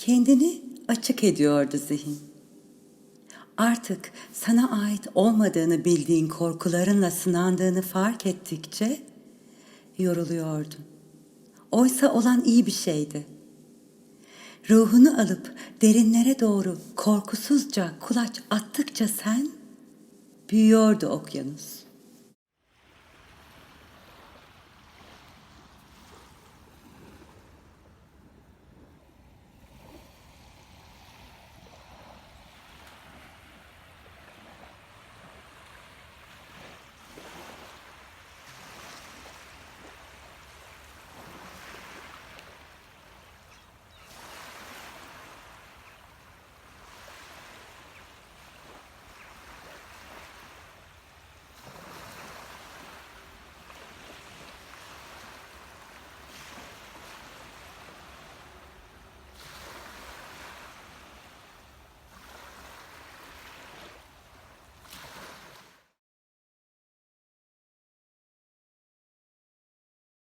Kendini açık ediyordu zihin. Artık sana ait olmadığını bildiğin korkularınla sınandığını fark ettikçe yoruluyordun. Oysa olan iyi bir şeydi. Ruhunu alıp derinlere doğru korkusuzca kulaç attıkça sen büyüyordu okyanus.